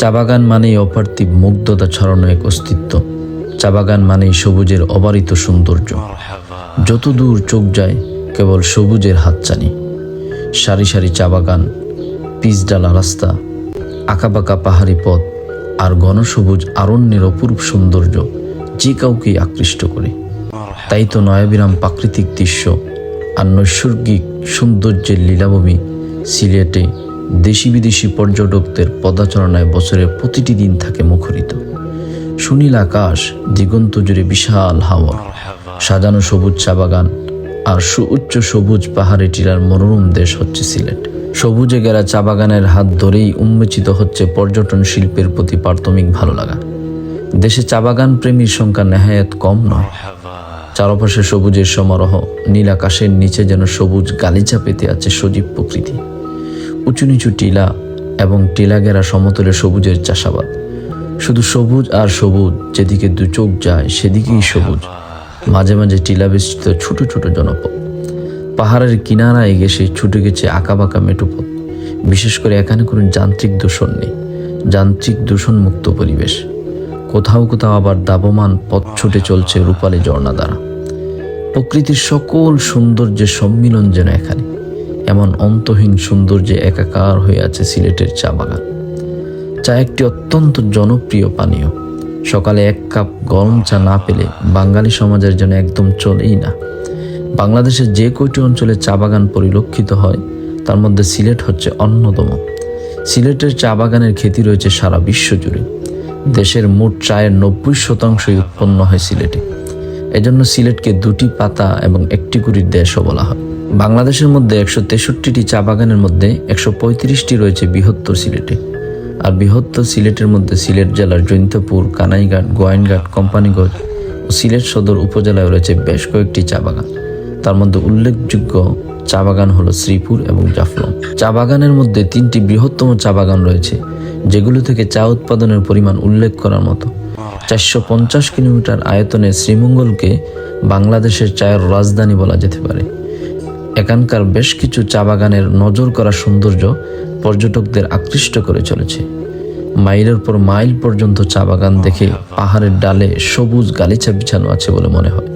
চা বাগান মানেই অপার্থিব মুগ্ধতা ছড়ানো এক অস্তিত্ব। চা বাগান মানেই সবুজের অবারিত সৌন্দর্য। যত দূর চোখ যায়, কেবল সবুজের হাতছানি। সারি সারি চা বাগান পিচডালা রাস্তা, আঁকাবাঁকা পাহাড়ি পথ আর ঘনসবুজ আরণ্যের অপূর্ব সৌন্দর্য যে কাউকেই আকৃষ্ট করে। তাই তো নয়াবিরাম প্রাকৃতিক দৃশ্য আর নৈসর্গিক সৌন্দর্যের লীলাভূমি সিলেটে দেশি বিদেশি পর্যটকদের পদাচরণায় বছরের প্রতিটি দিন থাকে মুখরিত। সুনীল আকাশ, দিগন্ত জুড়ে বিশাল হাওয়া। সাজানো সবুজ চা বাগান আর সুউচ্চ সবুজ পাহাড়ি টিলার মনোরম দেশ হচ্ছে সিলেট। সবুজে গেরা চা বাগানের হাত ধরেই উন্মোচিত হচ্ছে পর্যটন শিল্পের প্রতি প্রাথমিক ভালো লাগা দেশে চা বাগান প্রেমীর সংখ্যা নেহায়ত কম নয়। চারপাশে সবুজের সমারোহ, নীল আকাশের নিচে যেন সবুজ গালিচা পেতে আছে সজীব প্রকৃতি। উঁচু নিচু টিলা এবং টিলা ঘেরা সমতলে সবুজের চাষাবাদ। শুধু সবুজ আর সবুজ, যেদিকে দু চোখ যায়, সেদিকেই সবুজ। মাঝে মাঝে টিলা বেষ্টিত ছোট ছোট জনপদ। পাহাড়ের কিনারায় গেছে ছুটে গেছে আঁকাবাঁকা মেঠোপথ বিশেষ করে এখানে কোনো যান্ত্রিক দূষণ নেই, যান্ত্রিক দূষণমুক্ত পরিবেশ। কোথাও কোথাও আবার দাবমান পথ ছুটে চলছে রূপালী ঝর্ণা দ্বারা। প্রকৃতির সকল সৌন্দর্যের সম্মিলন যেন এখানে। এমন অন্তহীন সৌন্দর্যে একাকার হয়ে আছে সিলেটের চা বাগান। চা একটি অত্যন্ত জনপ্রিয় পানীয়। সকালে এক কাপ গরম চা না পেলে বাঙালি সমাজের জন্য একদম চলেই না। বাংলাদেশের যে কয়টি অঞ্চলে চা বাগান পরিলক্ষিত হয়, তার মধ্যে সিলেট হচ্ছে অন্যতম। সিলেটের চা বাগানের খ্যাতি রয়েছে সারা বিশ্ব জুড়ে। দেশের মোট চায়ের নব্বই শতাংশই উৎপন্ন হয় সিলেটে। এজন্য সিলেটকে দুটি পাতা এবং একটি কুড়ির দেশও বলা হয়। বাংলাদেশের মধ্যে একশো তেষট্টিটি চা বাগানের মধ্যে একশো পঁয়ত্রিশটি রয়েছে বৃহত্তর সিলেটে। আর বৃহত্তর সিলেটের মধ্যে সিলেট জেলার জৈন্তপুর, কানাইঘাট, গোয়াইনঘাট, কোম্পানিগঞ্জ ও সিলেট সদর উপজেলায় রয়েছে বেশ কয়েকটি চা বাগান। তার মধ্যে উল্লেখযোগ্য চা বাগান হলো শ্রীপুর এবং জাফলং। চা বাগানের মধ্যে তিনটি বৃহত্তম চা বাগান রয়েছে, যেগুলো থেকে চা উৎপাদনের পরিমাণ উল্লেখ করার মতো। চারশো পঞ্চাশ কিলোমিটার আয়তনে শ্রীমঙ্গলকে বাংলাদেশের চায়ের রাজধানী বলা যেতে পারে। এখানকার বেশ কিছু চা বাগানের নজর করা সৌন্দর্য পর্যটকদের আকৃষ্ট করে চলেছে। মাইলের পর মাইল পর্যন্ত চা বাগান দেখে পাহাড়ের ডালে সবুজ গালিচা বিছানো আছে বলে মনে হয়।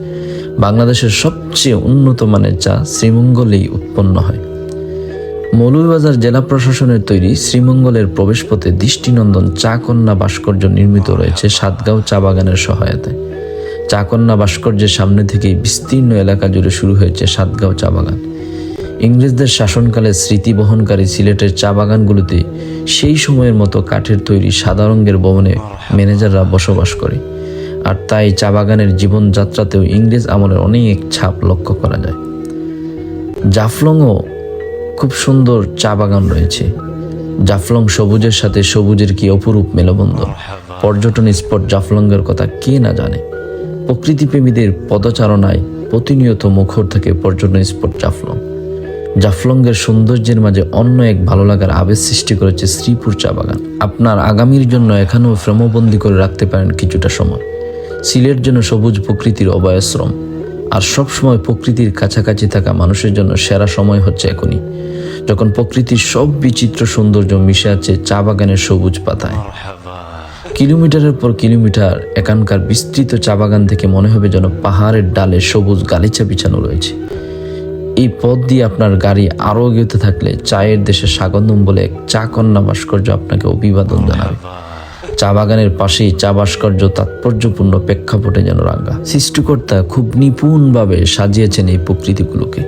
বাংলাদেশের সবচেয়ে উন্নত মানের চা শ্রীমঙ্গলেই উৎপন্ন হয়। মৌলভীবাজার জেলা প্রশাসনের তৈরি শ্রীমঙ্গলের প্রবেশপথে দৃষ্টিনন্দন চা কন্যা ভাস্কর্য নির্মিত রয়েছে সাতগাঁও চা বাগানের সহায়তায়। চা কন্যা ভাস্কর্যের সামনে থেকেই বিস্তীর্ণ এলাকা জুড়ে শুরু হয়েছে সাতগাঁও চা বাগান। ইংরেজদের শাসনকালে স্মৃতি বহনকারী সিলেটের চা বাগানগুলোতে সেই সময়ের মতো কাঠের তৈরি সাদা রঙের ভবনে ম্যানেজাররা বসবাস করে। আর তাই চা বাগানের জীবনযাত্রাতেও ইংরেজ আমলের অনেক ছাপ লক্ষ্য করা যায়। জাফলংও খুব সুন্দর চা বাগান রয়েছে। জাফলং সবুজের সাথে সবুজের কি অপরূপ মেলবন্ধন পর্যটন স্পট জাফলংয়ের কথা কে না জানে? প্রকৃতিপ্রেমীদের পদচারণায় প্রতিনিয়ত মুখর থাকে পর্যটন স্পট জাফলং। জাফলংয়ের সৌন্দর্যের মাঝে অন্য এক ভালো লাগার আবেশ সৃষ্টি করেছে শ্রীপুর চা বাগান। আপনার আগামীর জন্য এখানেও ফ্রেমবন্দি করে রাখতে পারেন কিছুটা সময়। সিলেট জন্য সবুজ প্রকৃতির অবয়াশ্রম আর সব সময় প্রকৃতির কাছাকাছি থাকা মানুষের জন্য সেরা সময় হচ্ছে এখনই। যখন প্রকৃতির সব বিচিত্র সৌন্দর্য মিশে আছে চা বাগানের সবুজ পাতায়। কিলোমিটারের পর কিলোমিটার এখানকার বিস্তৃত চা বাগান থেকে মনে হবে যেন পাহাড়ের ডালে সবুজ গালিচা বিছানো রয়েছে। এই পথ দিয়ে আপনার গাড়ি আরও এগোতে থাকলে চায়ের দেশে স্বাগতম বলে এক চা কন্যা ভাস্কর্য আপনাকে অভিবাদন জানাবে। চা বাগানের পাশেই চা ভাস্কর্য তাৎপর্যপূর্ণ প্রেক্ষাপটে যেন রাঙ্গা সৃষ্টিকর্তা খুব নিপুণভাবে সাজিয়েছেন এই প্রকৃতিগুলোকে,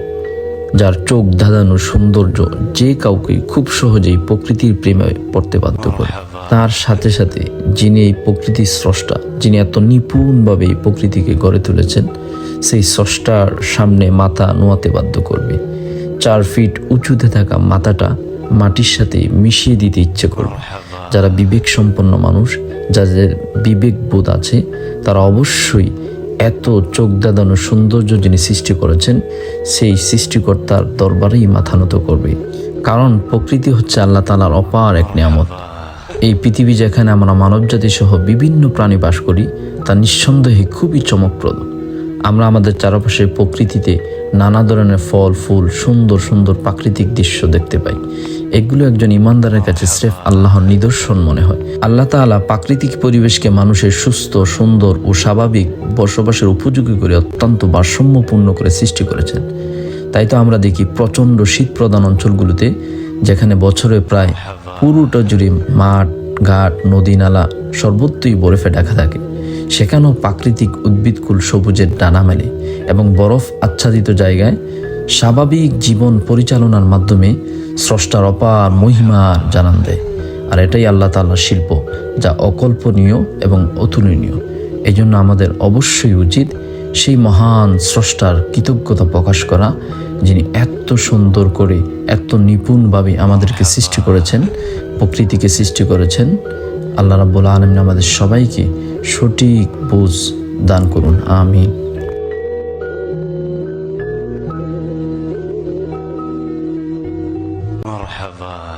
যার চোখ ধাঁধানো সৌন্দর্য যে কাউকে খুব সহজেই প্রকৃতির প্রেমে পড়তে বাধ্য করে। তার সাথে সাথে যিনি এই প্রকৃতির স্রষ্টা, যিনি এত নিপুণভাবে এই প্রকৃতিকে গড়ে তুলেছেন সেই স্রষ্টার সামনে মাথা নোয়াতে বাধ্য করবে। চার ফিট উঁচুতে থাকা মাথাটা মাটির সাথে মিশিয়ে দিতে ইচ্ছে করবে। যারা বিবেক সম্পন্ন মানুষ, যাদের বিবেক বোধ আছে, তারা অবশ্যই এত চোখ দাদানো সৌন্দর্য যিনি সৃষ্টি করেছেন, সেই সৃষ্টিকর্তার দরবারেই মাথা নত করবে। কারণ প্রকৃতি হচ্ছে আল্লাহ তালার অপার এক নিয়ামত। এই পৃথিবী যেখানে আমরা মানবজাতি সহ বিভিন্ন প্রাণী বাস করি, তা নিঃসন্দেহে খুবই চমকপ্রদ। আমরা আমাদের চারপাশের প্রকৃতিতে নানা ধরনের ফল, ফুল, সুন্দর সুন্দর প্রাকৃতিক দৃশ্য দেখতে পাই। এগুলো একজন ইমানদারের কাছে স্রেফ আল্লাহর নিদর্শন মনে হয়। আল্লাহ তাআলা প্রাকৃতিক পরিবেশকে মানুষের সুস্থ, সুন্দর ও স্বাভাবিক বসবাসের উপযোগী করে অত্যন্ত ভারসাম্যপূর্ণ করে সৃষ্টি করেছেন। তাই তো আমরা দেখি প্রচণ্ড শীত প্রধান অঞ্চলগুলোতে, যেখানে বছরে প্রায় পুরোটা জুড়ে মাঠ, ঘাট, নদী, নালা সর্বত্রই বরফে ঢাকা থাকে। সেখানেও প্রাকৃতিক উদ্ভিদকুল সবুজের ডানা মেলে এবং বরফ আচ্ছাদিত জায়গায় স্বাভাবিক জীবন পরিচালনার মাধ্যমে স্রষ্টার অপার মহিমার জানান দেয়। আর এটাই আল্লাহ তাল্লাহ শিল্প, যা অকল্পনীয় এবং অতুলনীয়। এই জন্য আমাদের অবশ্যই উচিত সেই মহান স্রষ্টার কৃতজ্ঞতা প্রকাশ করা, যিনি এত সুন্দর করে, এত নিপুণভাবে আমাদেরকে সৃষ্টি করেছেন, প্রকৃতিকে সৃষ্টি করেছেন। আল্লাহ রাব্বুল আলমিন আমাদের সবাইকে সঠিক বুঝ দান করুন আমি مرحبا